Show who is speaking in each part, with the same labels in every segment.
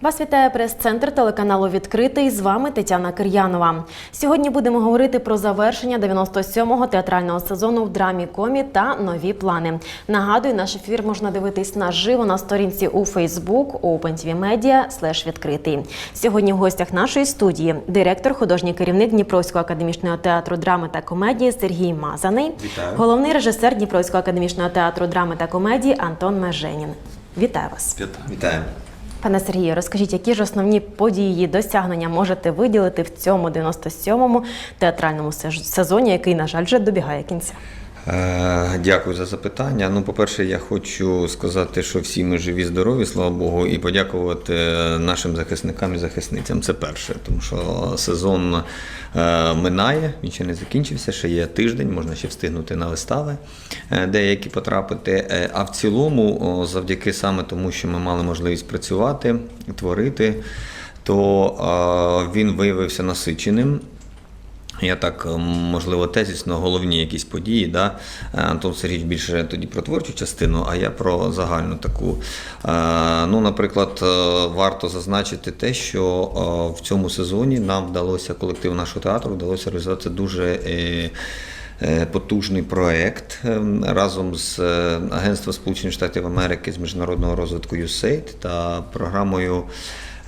Speaker 1: Вас вітає прес-центр телеканалу Відкритий. З вами Тетяна Кир'янова. Сьогодні будемо говорити про завершення 97-го театрального сезону в драмі комі та нові плани. Нагадую, наш ефір можна дивитись наживо на сторінці у Facebook OpenTV Media слеш відкритий. Сьогодні в гостях нашої студії директор, художній керівник Дніпровського академічного театру драми та комедії Сергій Мазаний,
Speaker 2: Вітаю.
Speaker 1: головний режисер Дніпровського академічного театру драми та комедії Антон Меженін. Вітаю вас.
Speaker 2: Вітаю.
Speaker 1: Пане Сергію, розкажіть, які ж основні події, досягнення можете виділити в цьому 97-му театральному сез- сезоні, який, на жаль, вже добігає кінця?
Speaker 2: Е, Дякую за запитання. Ну, по-перше, я хочу сказати, що всі ми живі, здорові, слава Богу, і подякувати нашим захисникам і захисницям. Це перше, тому що сезон е, минає, він ще не закінчився, ще є тиждень, можна ще встигнути на вистави е, деякі потрапити. Е, А в цілому, завдяки саме тому, що ми мали можливість працювати, творити, то е, він виявився насиченим. Я так, ем, можливо, тезісно, головні якісь події. Да? Е, Антон Сергійович більше тоді про творчу частину, а я про загальну таку. Е, Ну, наприклад, е, варто зазначити те, що в цьому сезоні нам вдалося, колективу нашого театру, вдалося реалізувати дуже. Потужний проект е, разом з Агентством Сполучених Штатів Америки з міжнародного розвитку USAID та програмою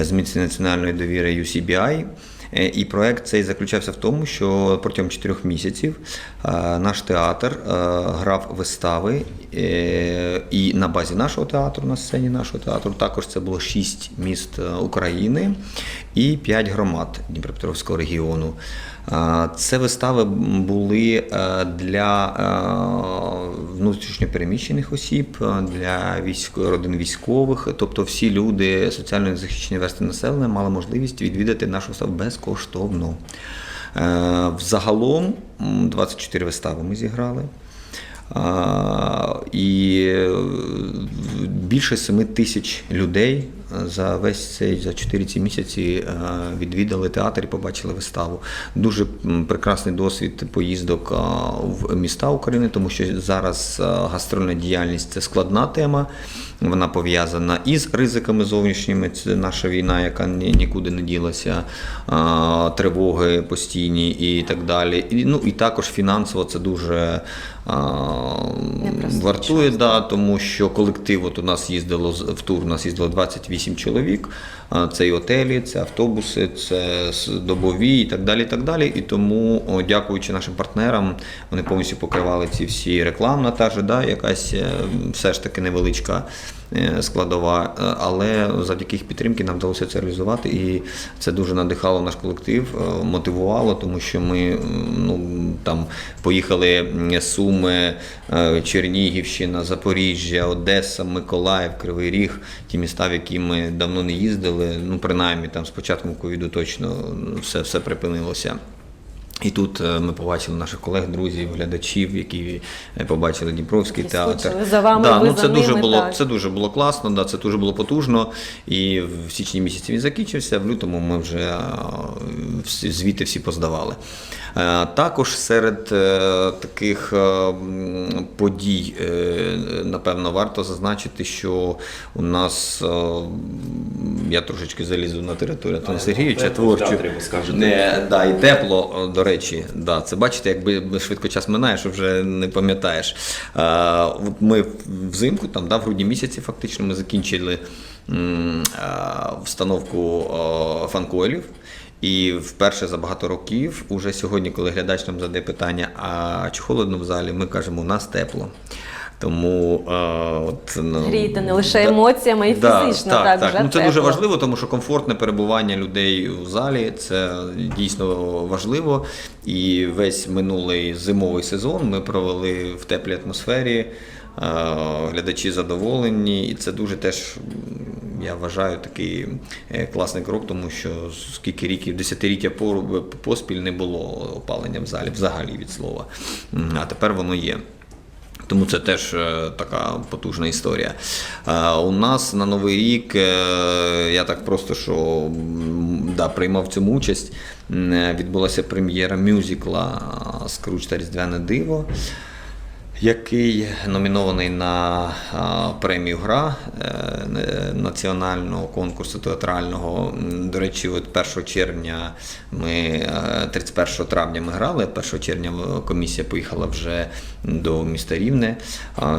Speaker 2: зміцнення національної довіри UCBI. Е, І проект цей заключався в тому, що протягом чотирьох місяців е, наш театр е, грав вистави і на базі нашого театру, на сцені нашого театру. Також це було шість міст України і п'ять громад Дніпропетровського регіону. Це вистави були для внутрішньопереміщених осіб, е, для військ... родин військових, тобто всі люди соціально захищені версти населення мали можливість відвідати нашу виставу безкоштовно. Е, Взагалом м, 24 вистави ми зіграли. А, І е, більше 7 тисяч людей за весь цей за 4 ці місяці е, відвідали театр і побачили виставу. Дуже прекрасний досвід поїздок в міста України, тому що зараз гастрольна діяльність це складна тема. Вона пов'язана із ризиками зовнішніми. Це наша війна, яка нікуди не ділася, тривоги постійні і так далі. І, ну і також фінансово це дуже вартує, да, тому що колектив от у нас їздило в тур, у нас їздило 28 чоловік. Це і отелі, це автобуси, це добові і так далі. І так далі. І тому, дякуючи нашим партнерам, вони повністю покривали ці всі рекламна та ж, да, якась е, все ж таки невеличка складова. Е, Але завдяки їх підтримки нам вдалося це реалізувати. І це дуже надихало наш колектив, е, мотивувало, тому що ми ну, там поїхали Суми, е, Чернігівщина, Запоріжжя, Одеса, Миколаїв, Кривий Ріг, ті міста, в які ми давно не їздили. Ну, принаймні, там з початком ковіду точно все, все припинилося. І тут е, ми побачили наших колег, друзів, глядачів, які е, побачили Дніпровський
Speaker 1: Які
Speaker 2: театр.
Speaker 1: скучили за вами,
Speaker 2: да,
Speaker 1: ви
Speaker 2: ну,
Speaker 1: за
Speaker 2: це дуже
Speaker 1: ними,
Speaker 2: було
Speaker 1: так.
Speaker 2: це дуже було класно, да, це дуже було потужно. І в січні місяці він закінчився. В лютому ми вже е, звіти всі поздавали. Е, Також серед е, таких е, подій, напевно, варто зазначити, що у нас я трошечки залізу на територію Антона Сергійовича творчу. Не, да, і тепло, до речі, да, це бачите, якби швидко час минає, що вже не пам'ятаєш. Ми взимку, там, да, в грудні місяці, фактично, ми закінчили встановку фанкойлів. І вперше за багато років, уже сьогодні, коли глядач нам задає питання, а чи холодно в залі, ми кажемо, у нас тепло. Тому а, от, ну,
Speaker 1: Грієте не лише
Speaker 2: да.
Speaker 1: емоціями і
Speaker 2: Да,
Speaker 1: фізично,
Speaker 2: так,
Speaker 1: так,
Speaker 2: так.
Speaker 1: вже
Speaker 2: Ну, це дуже важливо, тому що комфортне перебування людей в залі це дійсно важливо. І весь минулий зимовий сезон ми провели в теплій атмосфері. е, Глядачі задоволені, і це дуже теж, я вважаю, такий е, класний крок, тому що скільки років, десятиліття поспіль не було опалення в залі, взагалі від слова. А тепер воно є. Тому це теж е, така потужна історія. Е, У нас на Новий рік, я так просто що да, приймав в цьому участь. Відбулася прем'єра мюзикла Скруч та Різдвяне диво. Який номінований на премію Гра е, національного конкурсу театрального. До речі, от 1 червня ми е, 31 травня ми грали. 1 червня комісія поїхала вже до міста Рівне.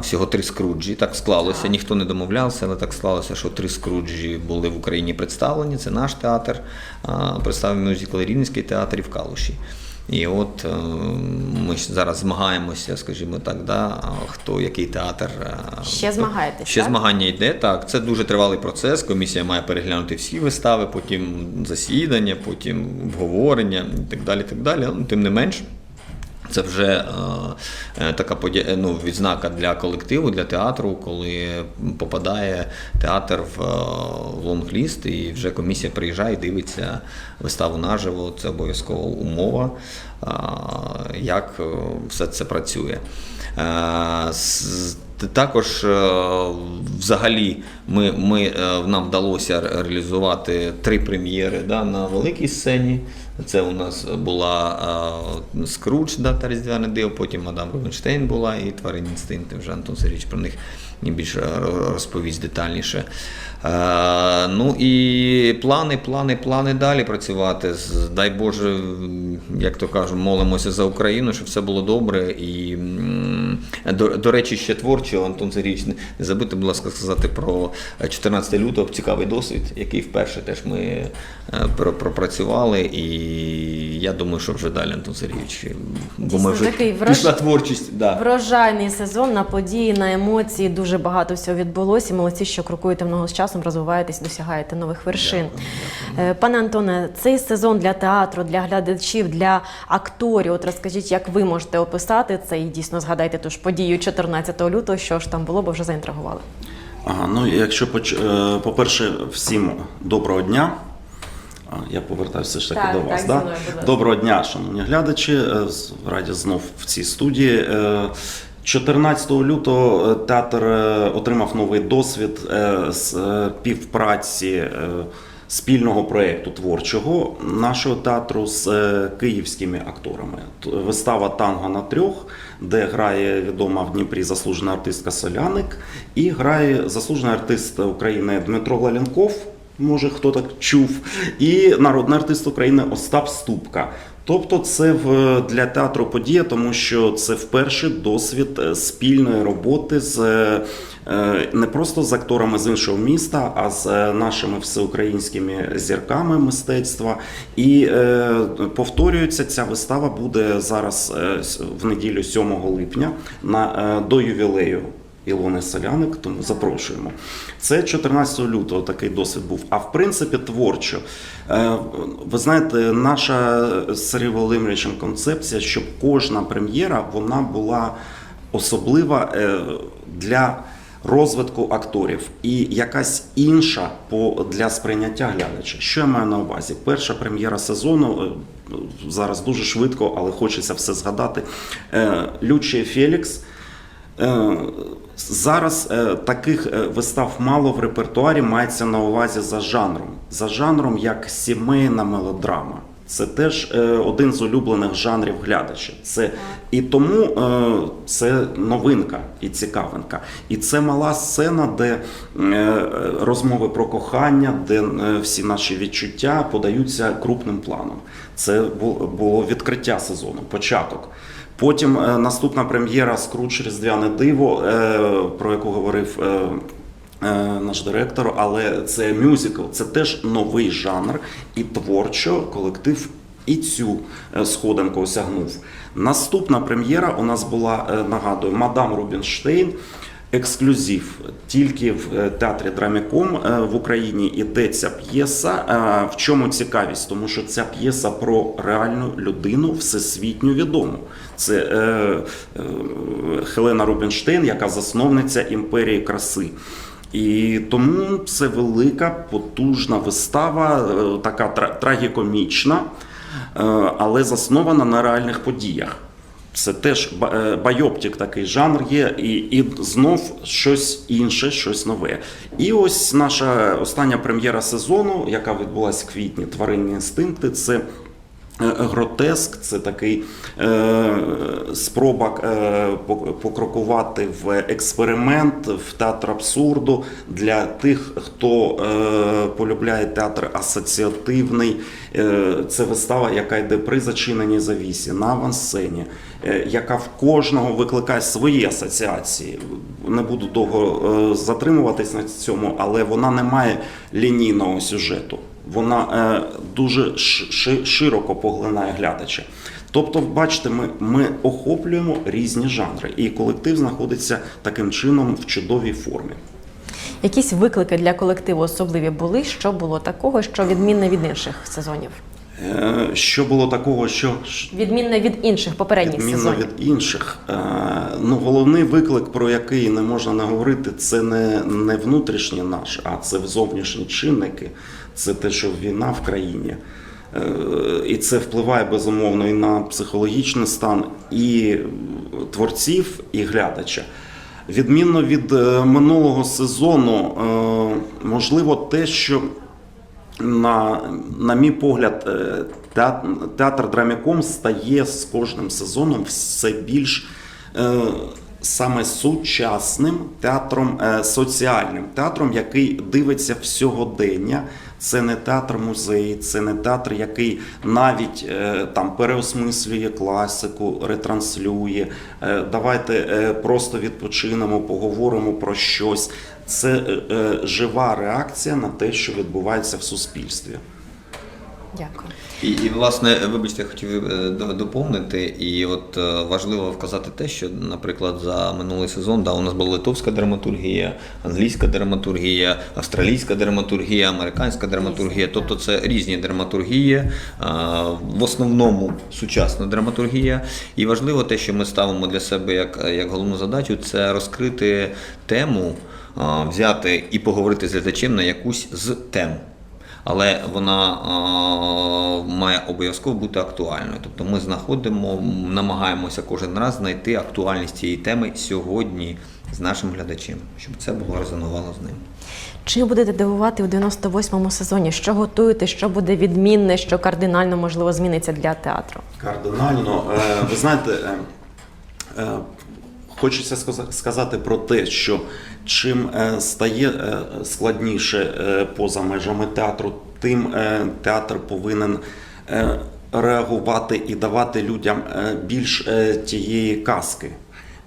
Speaker 2: Всього три скруджі. Так склалося. Ніхто не домовлявся, але так склалося, що три скруджі були в Україні представлені. Це наш театр, представив мюзикл Рівненський театр і в Калуші. І от е, ми ж зараз змагаємося, скажімо так, да, хто який театр. е,
Speaker 1: Ще змагаєтесь,
Speaker 2: Ще
Speaker 1: так?
Speaker 2: змагання йде. Так, це дуже тривалий процес. Комісія має переглянути всі вистави, потім засідання, потім обговорення і так далі. Так далі. Ну, Тим не менш. Це вже е, е, така подя... ну, відзнака для колективу, для театру, коли попадає театр в, е, в лонгліст, і вже комісія приїжджає і дивиться виставу наживо. Це обов'язкова умова, е, як е, все це працює. Е, з- також е, взагалі ми, ми, е, нам вдалося реалізувати три прем'єри да, на великій сцені. Це у нас була е, Скрудж, да, та Різдвяне диво, потім Мадам Рубінштейн була і тваринні інстинкти. Вже Антон Сергійович про них більше розповість детальніше. Е, ну і плани, плани, плани далі працювати. Дай Боже, як то кажуть, молимося за Україну, щоб все було добре. І до, до речі, ще творчо, Антон Сергійович, не забудьте, будь ласка, сказати про 14 лютого цікавий досвід, який вперше теж ми е, пропрацювали. І я думаю, що вже далі, Антон Сергійович, бо ми вже
Speaker 1: такий враж-
Speaker 2: пішла творчість. Да.
Speaker 1: Врожайний сезон на події, на емоції. Дуже багато всього відбулося. Молодці, що крокуєте много з часом, розвиваєтесь, досягаєте нових вершин. Е, Пане Антоне, цей сезон для театру, для глядачів, для акторів. От розкажіть, як ви можете описати це і дійсно згадайте ту ж подію 14 лютого, що ж там було, бо вже заінтригували.
Speaker 3: Ага, ну якщо поч- е, по-перше, всім доброго дня. Я повертаюся ж таки
Speaker 1: Так,
Speaker 3: до вас.
Speaker 1: зі
Speaker 3: да?
Speaker 1: мною.
Speaker 3: Доброго дня, шановні глядачі. Е, з- Раді знов в цій студії. Е, 14 лютого е, театр е, отримав новий досвід з півпраці спільного проєкту творчого нашого театру з київськими акторами. Вистава Танго на трьох, де грає відома в Дніпрі заслужена артистка Соляник, і грає заслужений артист України Дмитро Глаленков. Може, хто так чув, і народний артист України Остап Ступка. Тобто, це в для театру подія, тому що це вперше досвід е, спільної роботи з е, не просто з акторами з іншого міста, а з е, нашими всеукраїнськими зірками мистецтва. І повторюється, ця вистава буде зараз в неділю 7 липня на до ювілею Ілони Соляник, тому запрошуємо. Це 14 лютого такий досвід був. А в принципі, творчо. Е, Ви знаєте, наша з Сергієм Володимировичем концепція, щоб кожна прем'єра вона була особлива е, для розвитку акторів і якась інша по для сприйняття глядача. Що я маю на увазі? Перша прем'єра сезону е, зараз дуже швидко, але хочеться все згадати. Лючія Фелікс. Е, Зараз е, таких е, вистав мало в репертуарі мається на увазі за жанром. За жанром як сімейна мелодрама. Це теж е, один з улюблених жанрів глядача. Це і тому е, це новинка і цікавинка. І це мала сцена, де е, розмови про кохання, де всі наші відчуття подаються крупним планом. Це було відкриття сезону, початок. Потім наступна прем'єра Скруч Різдвяне диво, про яку говорив. Е, Наш директор, але це мюзикл, це теж новий жанр, і творчо колектив і цю е, сходинку осягнув. Наступна прем'єра у нас була, е, нагадую, Мадам Рубінштейн. Ексклюзив тільки в театрі Драміком в Україні іде ця п'єса. В чому цікавість? Тому що ця п'єса про реальну людину всесвітньо відому. Це е, е, Хелена Рубінштейн, яка засновниця імперії краси. І тому це велика, потужна вистава, е, така трагікомічна, е, але заснована на реальних подіях. Це теж е, байоптик такий жанр є, і, і знов щось інше, щось нове. І ось наша остання прем'єра сезону, яка відбулася в квітні, тваринні інстинкти. Це Гротеск це такий е, спроба е, покрокувати в експеримент, в театр абсурду для тих, хто е, полюбляє театр асоціативний. Е, це вистава, яка йде при зачиненій завісі на авансцені, е, яка в кожного викликає свої асоціації. Не буду довго е, затримуватись на цьому, але вона не має лінійного сюжету вона е, дуже ши- ши- широко поглинає глядача. Тобто, бачите, ми, ми охоплюємо різні жанри, і колектив знаходиться таким чином в чудовій формі.
Speaker 1: Якісь виклики для колективу особливі були, що було такого, що відмінне від інших сезонів?
Speaker 3: Е, Що було такого, що
Speaker 1: Відмінне від інших попередніх
Speaker 3: відмінно
Speaker 1: сезонів.
Speaker 3: від інших? Е, Ну, головний виклик, про який не можна не говорити, це не, не внутрішній наш, а це зовнішні чинники. Це те, що війна в країні. Е, І це впливає безумовно і на психологічний стан і творців, і глядача. Відмінно від е, минулого сезону, е, можливо, те, що на, на мій погляд, театр, Драміком стає з кожним сезоном все більш саме сучасним театром, соціальним театром, який дивиться в сьогодення. Це не театр музей, це не театр, який навіть е, там переосмислює класику, ретранслює. Е, давайте е, просто відпочинемо, поговоримо про щось. Це жива реакція на те, що відбувається в суспільстві.
Speaker 1: Дякую.
Speaker 2: І, і власне, вибачте, я хотів е, до- доповнити, і от е, важливо вказати те, що, наприклад, за минулий сезон да, у нас була литовська драматургія, англійська драматургія, австралійська драматургія, американська драматургія. Тобто це різні драматургії, е, в основному сучасна драматургія. І важливо те, що ми ставимо для себе як, як головну задачу, це розкрити тему, взяти і поговорити з глядачем на якусь з тем але вона е, має обов'язково бути актуальною. Тобто ми знаходимо, намагаємося кожен раз знайти актуальність цієї теми сьогодні з нашим глядачем, щоб це було резонувало з ним.
Speaker 1: Чим будете дивувати у 98-му сезоні? Що готуєте, що буде відмінне, що кардинально можливо зміниться для театру?
Speaker 3: Кардинально. Е, Ви знаєте, е, е, хочеться сказати про те, що чим е, стає е, складніше е, поза межами театру, тим театр повинен реагувати і давати людям більш тієї казки.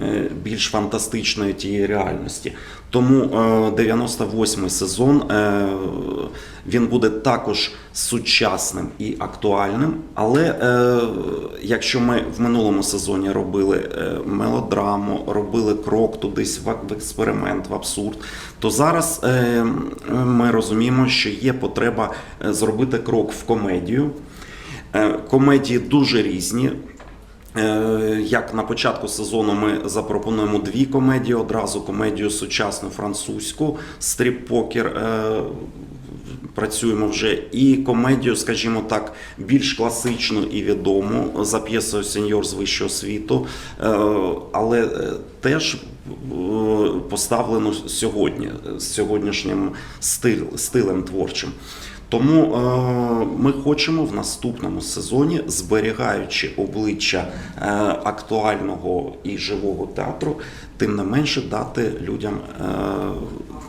Speaker 3: Е, Більш фантастичної тієї реальності. Тому е, 98-й сезон е, він буде також сучасним і актуальним. Але е, якщо ми в минулому сезоні робили е, мелодраму, робили крок тудись в експеримент, в абсурд, то зараз е, ми розуміємо, що є потреба е, зробити крок в комедію. Е, Комедії дуже різні. Е, Як на початку сезону ми запропонуємо дві комедії одразу: комедію сучасну французьку, стріп-покер. Працюємо вже і комедію, скажімо так, більш класичну і відому за п'єсою Сеньор з вищого світу, е, але е, теж поставлену сьогодні з сьогоднішнім стилем творчим. Тому е, ми хочемо в наступному сезоні, зберігаючи обличчя е, актуального і живого театру, тим не менше дати людям е,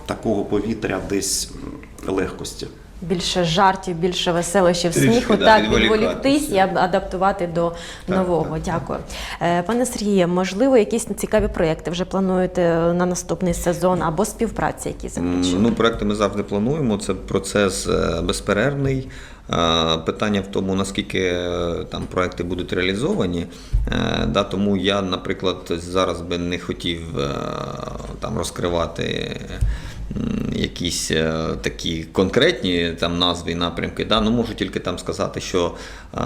Speaker 3: такого повітря десь легкості.
Speaker 1: Більше жартів, більше веселощів,
Speaker 2: Трішки,
Speaker 1: сміху,
Speaker 2: да,
Speaker 1: так відволіктись і адаптувати до нового. Дякую. Е, Пане Сергіє, можливо, якісь цікаві проєкти вже плануєте на наступний сезон або співпраці, які заключені?
Speaker 2: Ну, проекти ми завжди плануємо. Це процес е, безперервний. Е, Питання в тому, наскільки е, там проекти будуть реалізовані. Е, Да, тому я, наприклад, зараз би не хотів е, там розкривати. Якісь е, такі конкретні там назви і напрямки. Да? Ну, можу тільки там сказати, що е,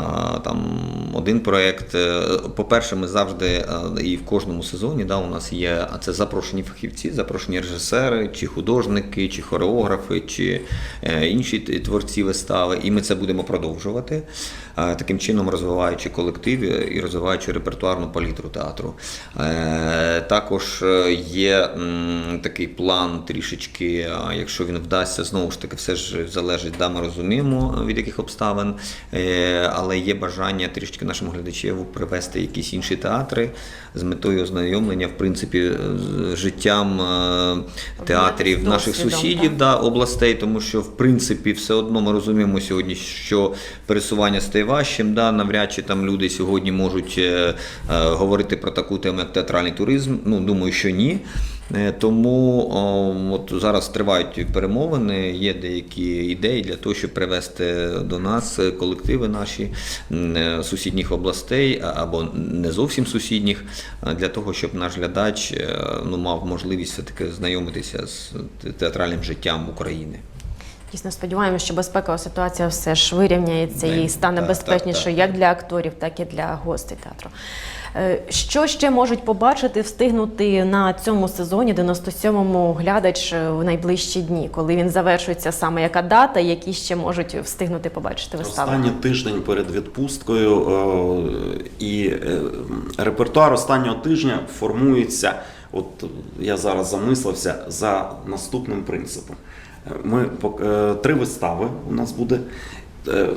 Speaker 2: там один проєкт. е, По-перше, ми завжди і в кожному сезоні да, у нас є це запрошені фахівці, запрошені режисери, чи художники, чи хореографи, чи інші творці вистави. І ми це будемо продовжувати, таким чином розвиваючи колектив і розвиваючи репертуарну палітру театру. Також є такий план трішечки трішечки, а якщо він вдасться, знову ж таки, все ж залежить, да, ми розуміємо е, від яких обставин, Е, але є бажання трішки нашому глядачеву привести якісь інші театри з метою ознайомлення, в принципі, з життям е, театрів
Speaker 1: з
Speaker 2: наших
Speaker 1: досвідом,
Speaker 2: сусідів
Speaker 1: так.
Speaker 2: да, областей, тому що в принципі все одно ми розуміємо сьогодні, що пересування стає важчим. Да, навряд чи там люди сьогодні можуть е, е, говорити про таку тему, як театральний туризм. Ну думаю, що ні. Е, Тому о, от зараз тривають перемовини, є деякі ідеї для того, щоб привести до нас колективи наші е, сусідніх областей або не зовсім сусідніх, для того, щоб наш глядач е, ну, мав можливість все-таки знайомитися з театральним життям України.
Speaker 1: Дійсно сподіваємося, що безпекова ситуація все ж вирівняється і стане
Speaker 2: так.
Speaker 1: як для акторів, так і для гостей театру. Е, Що ще можуть побачити, встигнути на цьому сезоні 97-му глядач е, в найближчі дні, коли він завершується саме яка дата, які ще можуть встигнути побачити вистави?
Speaker 3: Останній тиждень перед відпусткою е, і е, репертуар останнього тижня формується. От я зараз замислився за наступним принципом. Е, Ми е, три вистави у нас буде. Е,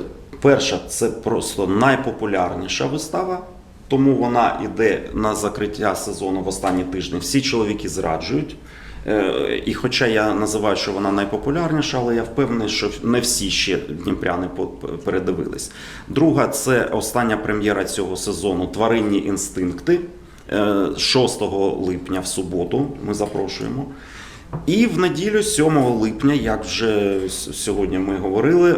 Speaker 3: Перша це просто найпопулярніша вистава, тому вона йде на закриття сезону в останні тижні. Всі чоловіки зраджують. Е, І хоча я називаю, що вона найпопулярніша, але я впевнений, що не всі ще дніпряни передивились. Друга це остання прем'єра цього сезону Тваринні інстинкти. Е, 6 липня в суботу ми запрошуємо. І в неділю, 7 липня, як вже сьогодні ми говорили,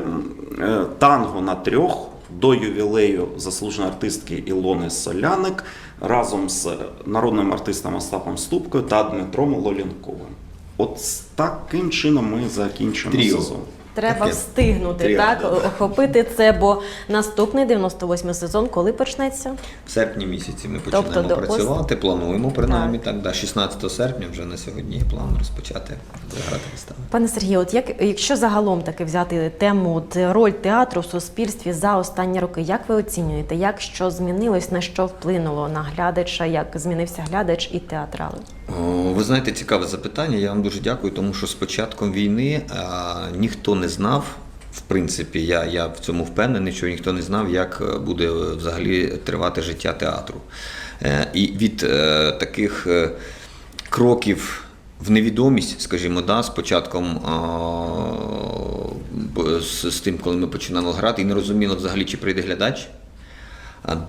Speaker 3: е, танго на трьох до ювілею заслуженої артистки Ілони Соляник разом з народним артистом Остапом Ступкою та Дмитром Лолінковим. От таким чином ми закінчимо
Speaker 2: Тріо.
Speaker 3: сезон.
Speaker 1: Треба
Speaker 2: Таке
Speaker 1: встигнути
Speaker 2: тріо,
Speaker 1: так
Speaker 2: да.
Speaker 1: охопити це, бо наступний 98-й сезон коли почнеться?
Speaker 2: В серпні місяці ми
Speaker 1: Тобто
Speaker 2: починаємо
Speaker 1: до
Speaker 2: працювати, плануємо принаймні так. да, 16 серпня вже на сьогодні є план розпочати заграти вистави.
Speaker 1: Пане Сергію, от як якщо загалом таки взяти тему от, роль театру в суспільстві за останні роки, як ви оцінюєте, як що змінилось, на що вплинуло на глядача, як змінився глядач і театрали?
Speaker 2: Ви знаєте, цікаве запитання. Я вам дуже дякую, тому що з початком війни а, ніхто не знав. В принципі, я, я в цьому впевнений, що ніхто не знав, як е, буде е, взагалі тривати життя театру. Е, І від е, таких е, кроків в невідомість, скажімо, да, з початком з, з тим, коли ми починали грати, і не розуміло взагалі, чи прийде глядач,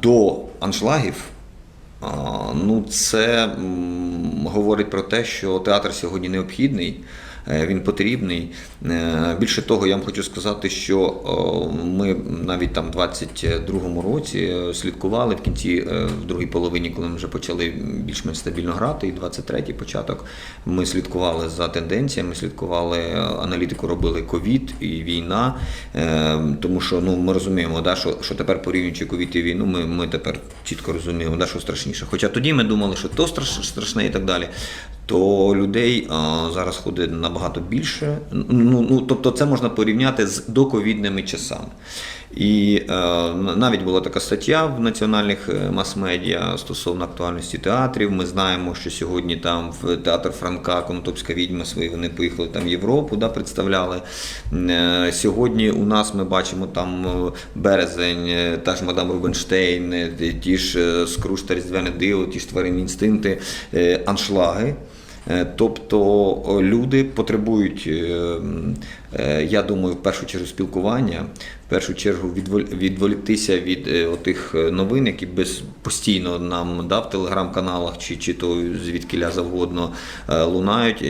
Speaker 2: до аншлагів. Ну, це говорить про те, що театр сьогодні необхідний, він потрібний. Е, Більше того, я вам хочу сказати, що ми навіть там в 22-му році е, слідкували в кінці, е, в другій половині, коли ми вже почали більш-менш стабільно грати, і 23-й початок. Ми слідкували за тенденціями, слідкували е, аналітику, робили ковід і війна. Е, Тому що ну, ми розуміємо, да, що, що тепер порівнюючи ковід і війну, ми, ми тепер чітко розуміємо, да, що страшніше. Хоча тоді ми думали, що то страш- страшне і так далі. То людей зараз ходить набагато більше. Ну, ну, тобто це можна порівняти з доковідними часами. І е, навіть була така стаття в національних е, мас-медіа стосовно актуальності театрів. Ми знаємо, що сьогодні там в театр Франка, Конотопська відьма свої вони поїхали там в Європу, да, представляли. Е, Сьогодні у нас ми бачимо там е, березень, е, та ж мадам Рубинштейн, е, ті ж Скруш та Різдвяне диво, ті ж тваринні інстинкти, е, аншлаги. Е, Тобто люди потребують, е, е, я думаю, в першу чергу спілкування, в першу чергу відволіктися від отих новин, які без постійно нам да, в телеграм-каналах чи, чи то звідкіля завгодно лунають.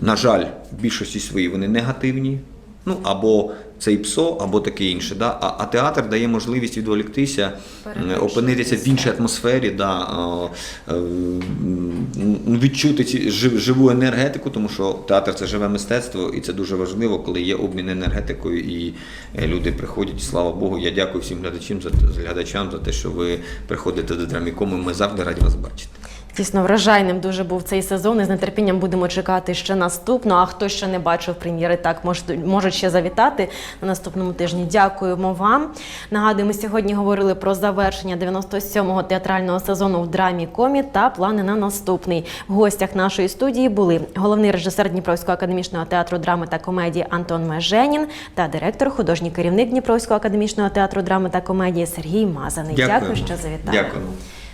Speaker 2: На жаль, в більшості своїй вони негативні. Ну або це і ПСО, або таке інше. Да? А, а театр дає можливість відволіктися, е, опинитися в іншій атмосфері, да, е, м, відчути ці жив- живу енергетику, тому що театр це живе мистецтво, і це дуже важливо, коли є обмін енергетикою, і е, люди приходять. Слава Богу, я дякую всім глядачам за глядачам за те, що ви приходите до драмікому. Ми завжди раді вас бачити.
Speaker 1: Дійсно, вражайним дуже був цей сезон. І з нетерпінням будемо чекати ще наступного. А хто ще не бачив прем'єри, так можуть, ще завітати на наступному тижні. Дякуємо вам. Нагадую, ми сьогодні говорили про завершення 97-го театрального сезону в драмі комі та плани на наступний. В гостях нашої студії були головний режисер Дніпровського академічного театру драми та комедії Антон Меженін та директор, художній керівник Дніпровського академічного театру драми та комедії Сергій Мазаний.
Speaker 2: Дякуємо.
Speaker 1: Дякую, що завітали.
Speaker 2: Дякуємо.